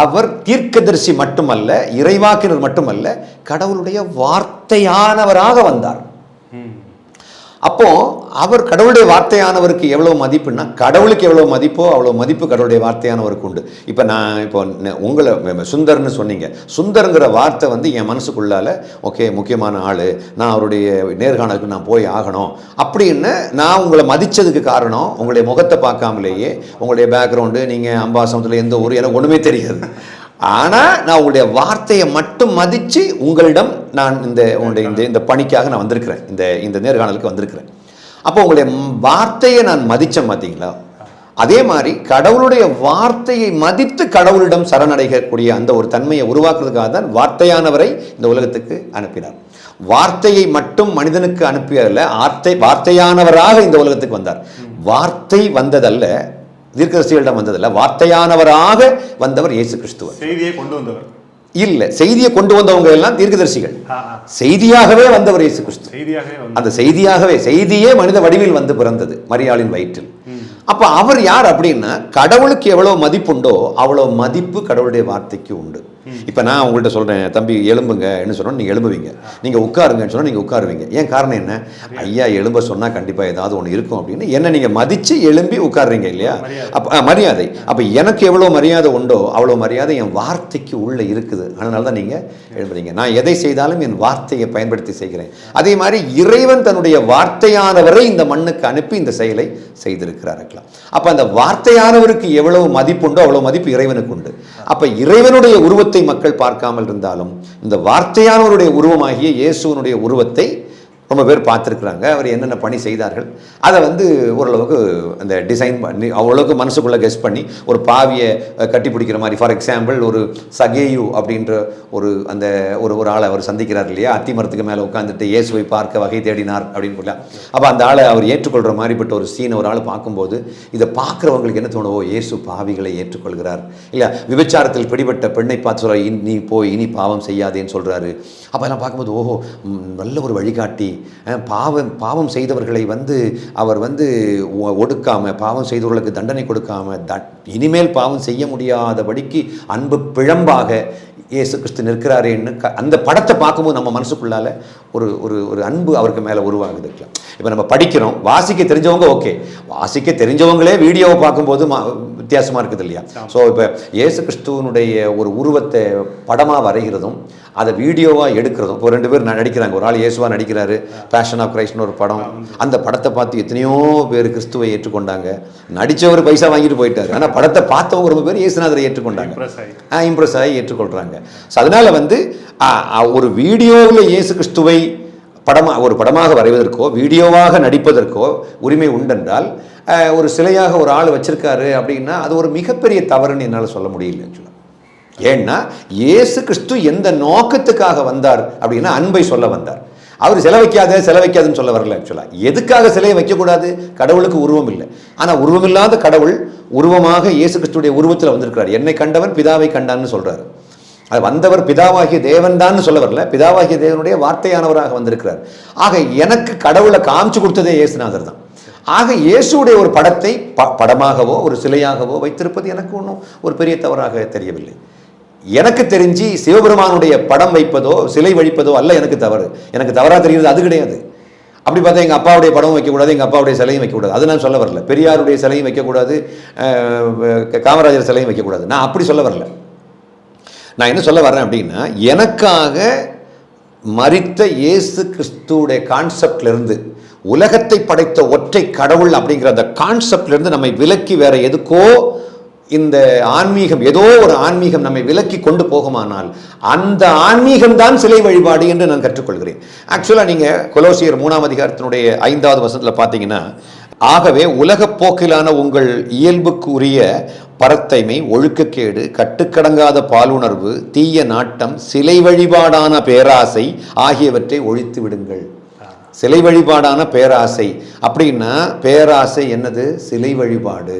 B: அவர் தீர்க்கதரிசி மட்டுமல்ல இறைவாக்கினர் மட்டுமல்ல கடவுளுடைய வார்த்தையானவராக வந்தார். அப்போ அவர் கடவுளுடைய வார்த்தையானவருக்கு எவ்வளவு மதிப்புன்னா கடவுளுக்கு எவ்வளவு மதிப்போ அவ்வளோ மதிப்பு கடவுளுடைய வார்த்தையானவருக்கு உண்டு. இப்போ நான் இப்போ உங்களை சுந்தர்னு சொன்னீங்க. சுந்தர்ங்கிற வார்த்தை வந்து என் மனசுக்குள்ளால ஓகே முக்கியமான ஆள் நான் அவருடைய நேர்காணலுக்கு நான் போய் ஆகணும். அப்படின்னு நான் உங்களை மதிச்சதுக்கு காரணம் உங்களுடைய முகத்தை பார்க்காமலேயே உங்களுடைய பேக்ரவுண்டு நீங்கள் அம்பாசமத்தில் எந்த ஊர் எனக்கு ஒன்றுமே தெரியாது. ஆனால் நான் உங்களுடைய வார்த்தையை மட்டும் மதித்து உங்களிடம் நான் இந்த உங்களுடைய இந்த இந்த பணிக்காக நான் வந்திருக்கிறேன். இந்த இந்த நேர்காணலுக்கு வந்திருக்கிறேன். அப்போ உங்களுடைய வார்த்தையை நான் மதித்தேன் பார்த்தீங்களா அதே மாதிரி கடவுளுடைய வார்த்தையை மதித்து கடவுளிடம் சரணடைகக்கூடிய அந்த ஒரு தன்மையை உருவாக்குறதுக்காக தான் வார்த்தையானவரை இந்த உலகத்துக்கு அனுப்பினார். வார்த்தையை மட்டும் மனிதனுக்கு அனுப்பியதில்லை வார்த்தை வார்த்தையானவராக இந்த உலகத்துக்கு வந்தார். வார்த்தை வந்ததல்ல தீர்க்கதரிசிகளிடம் வந்ததல்ல வார்த்தையானவராக வந்தவர் இயேசு கிறிஸ்துவர்
A: செய்தியை கொண்டு வந்தவர்.
B: இல்ல செய்தியை கொண்டு வந்தவங்க எல்லாம் தீர்க்கதரிசிகள். செய்தியாகவே வந்தவர் இயேசு கிறிஸ்து அந்த செய்தியாகவே செய்தியே மனித வடிவில் வந்து பிறந்தது மரியாளின் வயிற்றில். அப்ப அவர் யார் அப்படின்னா கடவுளுக்கு எவ்வளவு மதிப்புண்டோ அவ்வளவு மதிப்பு கடவுளுடைய வார்த்தைக்கு உண்டு. இப்ப நான் உங்கள்கிட்ட சொல்றேன் தம்பி எலும்புங்க என்ன சொன்னா நீங்க எழும்புவீங்க. நீங்க உட்காருங்கன்னு சொன்னா நீங்க உட்காருவீங்க. ஏன் காரணம் என்ன? ஐயா எலும்ப சொன்னா கண்டிப்பா ஏதாவது ஒண்ணு இருக்கும். அப்படின்னு என்ன நீங்க மதிச்சு எழும்பி உட்காருறீங்க இல்லையா. அப்ப மரியாதை. அப்ப எனக்கு எவ்வளவு மரியாதை உண்டோ அவ்வளவு மரியாதை என் வார்த்தைக்கு உள்ள இருக்குது. அதனால தான் நீங்க எழும்புறீங்க. நான் எதை செய்தாலும் என் வார்த்தையை பயன்படுத்தி செய்கிறேன். அதே மாதிரி இறைவன் தன்னுடைய வார்த்தையானவரை இந்த மண்ணுக்கு அனுப்பி இந்த செயலை செய்திருக்கிறார் அப்ப அந்த வார்த்தையானவருக்கு எவ்வளவு மதிப்புண்டோ அவ்வளவு மதிப்பு இறைவனுக்கு உண்டு. அப்ப இறைவனுடைய உருவத்தை மக்கள் பார்க்காமல் இருந்தாலும் இந்த வார்த்தையானவருடைய உருவமாகிய இயேசுவனுடைய உருவத்தை ரொம்ப பேர் பார்த்துருக்குறாங்க. அவர் என்னென்ன பணி செய்தார்கள். அதை வந்து ஓரளவுக்கு அந்த டிசைன் பண்ணி அவ்வளோக்கு மனசுக்குள்ளே கெஸ் பண்ணி ஒரு பாவியை கட்டி பிடிக்கிற மாதிரி. ஃபார் எக்ஸாம்பிள் ஒரு சகேயு அப்படின்ற ஒரு அந்த ஒரு ஒரு ஆளை அவர் சந்திக்கிறார் இல்லையா? அத்தி மரத்துக்கு மேலே உட்காந்துட்டு இயேசுவை பார்க்க வகை தேடினார் அப்படின்னு சொல்லலாம் அப்போ அந்த ஆளை அவர் ஏற்றுக்கொள்கிற மாதிரிப்பட்ட ஒரு சீனை ஒரு ஆள் பார்க்கும்போது இதை பார்க்குறவங்களுக்கு என்ன தோணுவோ ஓ இயேசு பாவிகளை ஏற்றுக்கொள்கிறார். இல்லை விபச்சாரத்தில் பிடிபட்ட பெண்ணை பார்த்து சொல்கிறார் நீ போய் இனி பாவம் செய்யாதேன்னு சொல்கிறாரு அப்போ எல்லாம் பார்க்கும்போது ஓஹோ நல்ல ஒரு வழிகாட்டி. பாவம் பாவம் செய்தவர்களை வந்து அவர் வந்து ஒடுக்காமல் ஒடுக்காம பாவம் செய்தவர்களுக்கு தண்டனை கொடுக்காம த இனிமேல் பாவம் செய்ய முடியாதபடிக்கு அன்பு பிழம்பாக இயேசு கிறிஸ்து நிற்கிறாரேன்னு க அந்த படத்தை பார்க்கும்போது நம்ம மனசுக்குள்ளால ஒரு ஒரு ஒரு அன்பு அவருக்கு மேலே உருவாகுது இப்போ. நம்ம படிக்கிறோம் வாசிக்க தெரிஞ்சவங்க ஓகே. வாசிக்க தெரிஞ்சவங்களே வீடியோவை பார்க்கும்போது மா வித்தியாசமாக இருக்குது இல்லையா? ஸோ இப்போ இயேசு கிறிஸ்துவனுடைய ஒரு உருவத்தை படமாக வரைகிறதும் அதை வீடியோவாக எடுக்கிறதும் இப்போ ரெண்டு பேர் நடிக்கிறாங்க. ஒரு ஆள் இயேசுவா நடிக்கிறாரு பேஷன் ஆஃப் கிரைஸ்ட்னு ஒரு படம். அந்த படத்தை பார்த்து எத்தனையோ பேர் கிறிஸ்துவை ஏற்றுக்கொண்டாங்க. நடித்தவர் பைசா வாங்கிட்டு போயிட்டாரு. ஆனால் படத்தை பார்த்தவங்க ரொம்ப பேர் இயேசுநாதரை ஏற்றுக்கொண்டாங்க. இம்ப்ரெஸ் ஆகி ஏற்றுக்கொள்கிறாங்க ஸோ அதனால் வந்து ஒரு வீடியோவில் இயேசு கிறிஸ்துவை படமாக ஒரு படமாக வரைவதற்கோ வீடியோவாக நடிப்பதற்கோ உரிமை உண்டென்றால் ஒரு சிலையாக ஒரு ஆள் வச்சிருக்காரு அப்படின்னா அது ஒரு மிகப்பெரிய தவறுன்னு என்னால் சொல்ல முடியல ஆக்சுவலாக ஏன்னா இயேசு கிறிஸ்து எந்த நோக்கத்துக்காக வந்தார் அப்படின்னா அன்பை சொல்ல வந்தார். அவர் சிலை வைக்காத சிலை வைக்காதுன்னு சொல்ல வரல ஆக்சுவலாக எதுக்காக சிலையை வைக்கக்கூடாது? கடவுளுக்கு உருவம் இல்லை. ஆனால் உருவமில்லாத கடவுள் உருவமாக இயேசு கிறிஸ்துடைய உருவத்தில் வந்திருக்கிறார். என்னை கண்டவன் பிதாவை கண்டான்னு சொல்றாரு. அது வந்தவர் பிதாவாகிய தேவன் தான் சொல்ல வரல. பிதாவாகிய தேவனுடைய வார்த்தையானவராக வந்திருக்கிறார். ஆக எனக்கு கடவுளை காமிச்சு கொடுத்ததே இயேசுநாதர் தான். ஆக இயேசுடைய ஒரு படத்தை ப படமாகவோ ஒரு சிலையாகவோ வைத்திருப்பது எனக்கு ஒன்றும் ஒரு பெரிய தவறாக தெரியவில்லை. எனக்கு தெரிஞ்சு சிவபெருமானுடைய படம் வைப்பதோ சிலை வழிப்பதோ அல்ல எனக்கு தவறு. எனக்கு தவறாக தெரிகிறது அது கிடையாது. அப்படி பார்த்தா எங்கள் அப்பாவுடைய படமும் வைக்கக்கூடாது எங்கள் அப்பாவுடைய சிலையும் வைக்கக்கூடாது. அது நான் சொல்ல வரல. பெரியாருடைய சிலையும் வைக்கக்கூடாது காமராஜர் சிலையும் வைக்கக்கூடாது. நான் அப்படி சொல்ல வரல. நான் என்ன சொல்ல வர்றேன் அப்படின்னா எனக்காக மறித்த இயேசு கிறிஸ்துவோடைய கான்செப்ட்லேருந்து உலகத்தை படைத்த ஒற்றை கடவுள் அப்படிங்கிற அந்த கான்செப்ட்லேருந்து நம்மை விலக்கி வேற எதுக்கோ இந்த ஆன்மீகம் ஏதோ ஒரு ஆன்மீகம் நம்மை விலக்கி கொண்டு போகுமானால் அந்த ஆன்மீகம் தான் சிலை வழிபாடு என்று நான் கற்றுக்கொள்கிறேன். ஆக்சுவலாக நீங்கள் கொலோசியர் மூணாம் அதிகாரத்தினுடைய ஐந்தாவது வசனத்தில் பார்த்தீங்கன்னா ஆகவே உலக போக்கிலான உங்கள் இயல்புக்கு உரிய பரத்தைமை ஒழுக்கக்கேடு கட்டுக்கடங்காத பாலுணர்வு தீய நாட்டம் சிலை வழிபாடான பேராசை ஆகியவற்றை ஒழித்து விடுங்கள். சிலை வழிபாடான பேராசை. அப்படின்னா பேராசை என்னது? சிலை வழிபாடு.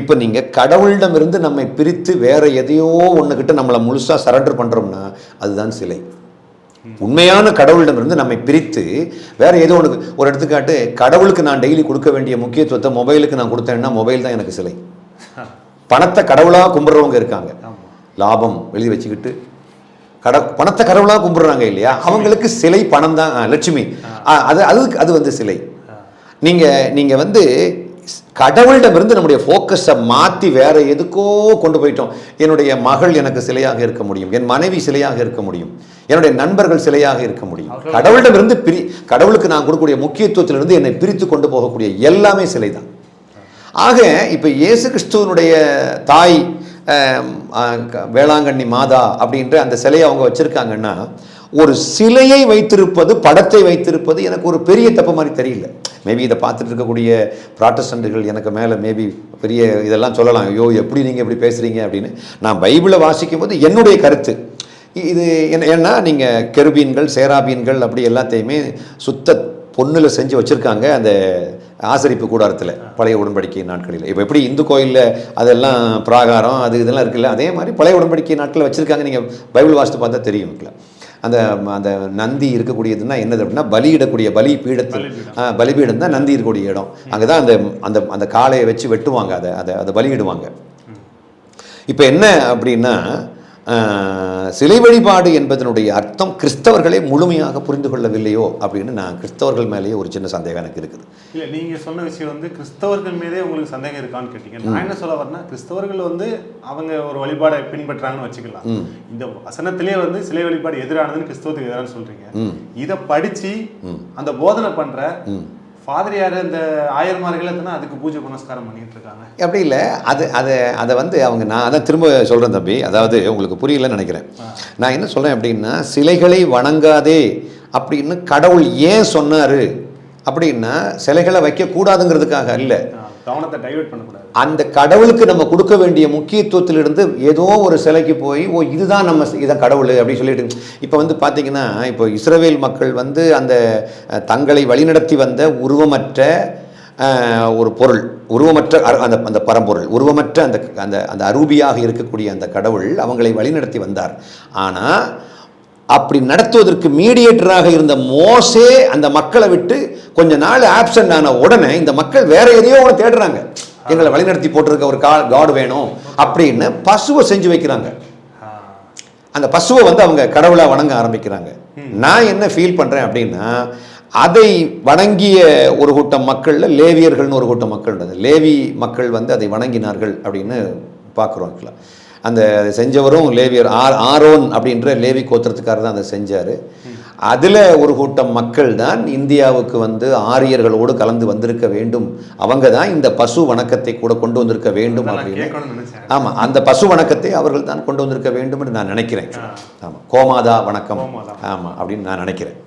B: இப்போ நீங்கள் கடவுளிடமிருந்து நம்மை பிரித்து வேற எதையோ ஒன்றுக்கிட்ட நம்மளை முழுசாக சரண்டர் பண்ணுறோம்னா அதுதான் சிலை. உண்மையான கடவுளிடமிருந்து நம்மை பிரித்து வேற ஏதோ ஒன்று ஒரு எடுத்துக்காட்டு கடவுளுக்கு நான் டெய்லி கொடுக்க வேண்டிய முக்கியத்துவத்தை மொபைலுக்கு நான் கொடுத்தேன்னா மொபைல் தான் எனக்கு சிலை. பணத்தை கடவுளாக கும்பிட்றவங்க இருக்காங்க. லாபம் எழுதி வச்சுக்கிட்டு. கட பணத்தை கடவுளாக கும்பிடுறாங்க இல்லையா? அவங்களுக்கு சிலை பணம் தான் லட்சுமி. அது அது அது வந்து சிலை. நீங்க நீங்க வந்து கடவுளிடமிருந்து நம்முடைய ஃபோக்கஸை மாற்றி வேற எதுக்கோ கொண்டு போயிட்டோம். என்னுடைய மகள் எனக்கு சிலையாக இருக்க முடியும். என் மனைவி சிலையாக இருக்க முடியும். என்னுடைய நண்பர்கள் சிலையாக இருக்க முடியும். கடவுளிடமிருந்து பிரி கடவுளுக்கு நான் கொடுக்கக்கூடிய முக்கியத்துவத்திலிருந்து என்னை பிரித்து கொண்டு போகக்கூடிய எல்லாமே சிலை தான் ஆக இப்போ இயேசு கிறிஸ்துவனுடைய தாய் வேளாங்கண்ணி மாதா அப்படின்ற அந்த சிலையை அவங்க வச்சிருக்காங்கன்னா ஒரு சிலையை வைத்திருப்பது படத்தை வைத்திருப்பது எனக்கு ஒரு பெரிய தப்பு மாதிரி தெரியல. மேபி இதை பார்த்துட்டு இருக்கக்கூடிய ப்ராட்டஸ்டன்ட்டுகள் எனக்கு மேலே மேபி பெரிய இதெல்லாம் சொல்லலாம். ஐயோ எப்படி நீங்கள் இப்படி பேசுகிறீங்க அப்படின்னு. நான் பைபிளை வாசிக்கும் போது என்னுடைய கருத்து. இது என்ன ஏன்னா நீங்கள் கெருபீன்கள் சேராபீன்கள் அப்படி எல்லாத்தையுமே சுத்த பொண்ணில் செஞ்சு வச்சுருக்காங்க அந்த ஆசரிப்பு கூடாரத்தில் பழைய உடன்படிக்கை நாட்களில். இப்போ எப்படி இந்து கோயிலில் அதெல்லாம் பிராகாரம் அது இதெல்லாம் இருக்குல்ல அதே மாதிரி பழைய உடன்படிக்கை நாட்களில் வச்சுருக்காங்க. நீங்கள் பைபிள் வாசித்து பார்த்தா தெரியும். இருக்குல்ல அந்த அந்த நந்தி இருக்கக்கூடியதுன்னா என்னது அப்படின்னா பலியிடக்கூடிய பலி பீடத்தில் பலிபீடம். தான் நந்தி இருக்கக்கூடிய இடம். அங்கே தான் அந்த அந்த அந்த காளையை வச்சு வெட்டுவாங்க அதை அதை அதை பலியிடுவாங்க. இப்போ என்ன அப்படின்னா சிலை வழிபாடு என்பதனுடைய அர்த்தம் கிறிஸ்தவர்களே முழுமையாக புரிந்து கொள்ளவில்லையோ அப்படின்னு நான் கிறிஸ்தவர்கள் மேலேயே ஒரு சின்ன சந்தேகம் எனக்கு இருக்குது.
A: இல்ல நீங்க சொன்ன விஷயம் வந்து கிறிஸ்தவர்கள் மீதே உங்களுக்கு சந்தேகம் இருக்கான்னு கேட்டீங்க. நான் என்ன சொல்ல வரேன்னா கிறிஸ்தவர்கள் வந்து அவங்க ஒரு வழிபாடை பின்பற்றாங்கன்னு வச்சுக்கலாம். இந்த வசனத்திலே வந்து சிலை வழிபாடு எதிரானதுன்னு கிறிஸ்தவத்துக்கு எதிரானு சொல்றீங்க. இத படிச்சு அந்த போதனை பண்ற ஃபாதரியார் இந்த ஆயர்மார்கள் எத்தனை அதுக்கு பூஜை புனஸ்காரம் பண்ணிட்டு இருக்காங்க
B: அப்படி இல்லை. அது அதை அதை வந்து அவங்க நான் அதான் திரும்ப சொல்கிறேன் தம்பி. அதாவது உங்களுக்கு புரியலன்னு நினைக்கிறேன். நான் என்ன சொல்கிறேன் அப்படின்னா சிலைகளை வணங்காதே அப்படின்னு கடவுள் ஏன் சொன்னார்? அப்படின்னா சிலைகளை வைக்கக்கூடாதுங்கிறதுக்காக
A: ஆஹ் கவனத்தை டைவர்ட் பண்ணக்கூடாது.
B: அந்த கடவுளுக்கு நம்ம கொடுக்க வேண்டிய முக்கியத்துவத்திலிருந்து ஏதோ ஒரு சிலைக்கு போய் ஓ இதுதான் நம்ம இதான் கடவுள் அப்படின்னு சொல்லிட்டு இப்போ வந்து பார்த்தீங்கன்னா இப்போ இஸ்ரவேல் மக்கள் வந்து அந்த தங்களை வழிநடத்தி வந்த உருவமற்ற ஒரு பொருள் உருவமற்ற அந்த அந்த பரம்பொருள் உருவமற்ற அந்த அந்த அந்த அரூபியாக இருக்கக்கூடிய அந்த கடவுள் அவங்களை வழிநடத்தி வந்தார். ஆனால் அப்படி நடத்துவதற்கு மீடியேட்டராக இருந்த மோசே அந்த மக்களை விட்டு கொஞ்ச நாள் ஆப்சண்ட் ஆன உடனே இந்த மக்கள் வேற எதையோ ஒன்று தேடுறாங்க. எங்களை வழிநடத்தி போட்டிருக்க ஒரு கா காடு வேணும் அப்படின்னு பசுவை செஞ்சு வைக்கிறாங்க. அந்த பசுவை வந்து அவங்க கடவுளா வணங்க ஆரம்பிக்கிறாங்க. நான் என்ன ஃபீல் பண்றேன் அப்படின்னா அதை வணங்கிய ஒரு கூட்டம் மக்கள்ல லேவியர்கள்னு ஒரு கூட்டம் மக்கள் இருந்தது லேவி மக்கள் வந்து அதை வணங்கினார்கள் அப்படின்னு பார்க்குறோம் ஆக்சுவலாக அந்த செஞ்சவரும் லேவியர் ஆர் ஆரோன் அப்படின்ற லேவி கோத்திரத்துக்காரர் தான் அதை செஞ்சார். அதில் ஒரு கூட்டம் மக்கள் தான் இந்தியாவுக்கு வந்து ஆரியர்களோடு கலந்து வந்திருக்க வேண்டும். அவங்க தான் இந்த பசு வணக்கத்தை கூட கொண்டு வந்திருக்க வேண்டும் அப்படின்னு. ஆமாம் அந்த பசு வணக்கத்தை அவர்கள் தான் கொண்டு வந்திருக்க வேண்டும் என்று நான் நினைக்கிறேன். ஆமாம் கோமாதா வணக்கம். ஆமாம் அப்படின்னு நான் நினைக்கிறேன்.